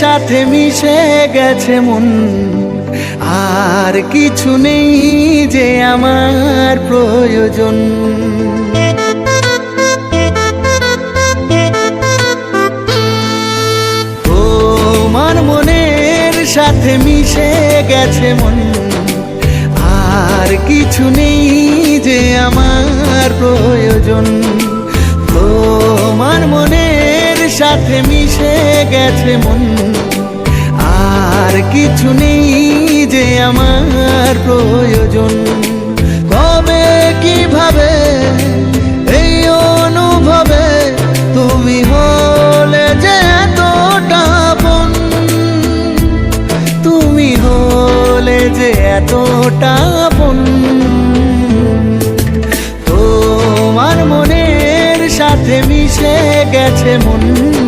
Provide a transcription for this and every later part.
সাথে মিশে গেছে মন। আর কিছু নেই যে আমার প্রয়োজন। তোমার মনের সাথে মিশে গেছে মন। আর কিছু নেই যে আমার প্রয়োজন। সাথে মিশে গেছে মন। আর কিছু নেই যে আমার প্রয়োজন। কবে, কীভাবে, এই অনুভবে তুমি হলে যে এতটা আপন তুমি হলে যে এতটা আপন তোমার মনের সাথে মিশে গেছে মন।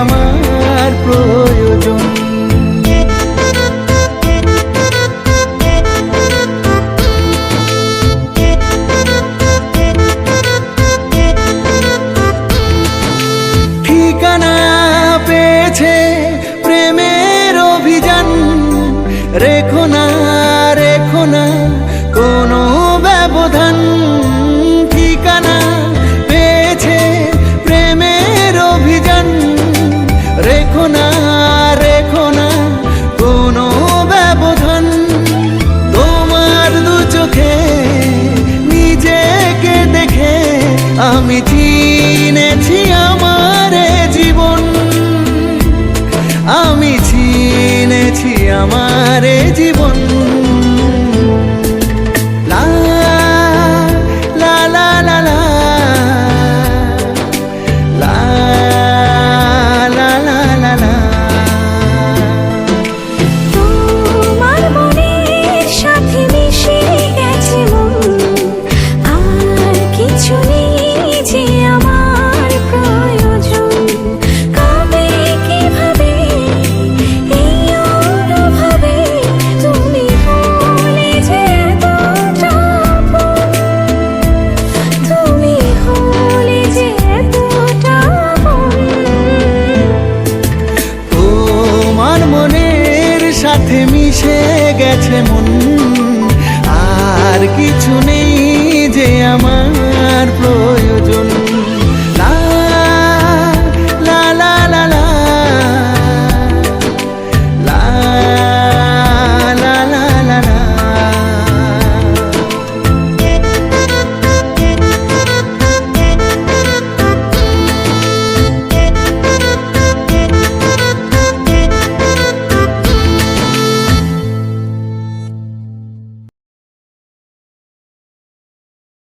yaşamak আমার জীবন সাথে মিশে গেছে মন। আর কিছু নেই যে আমার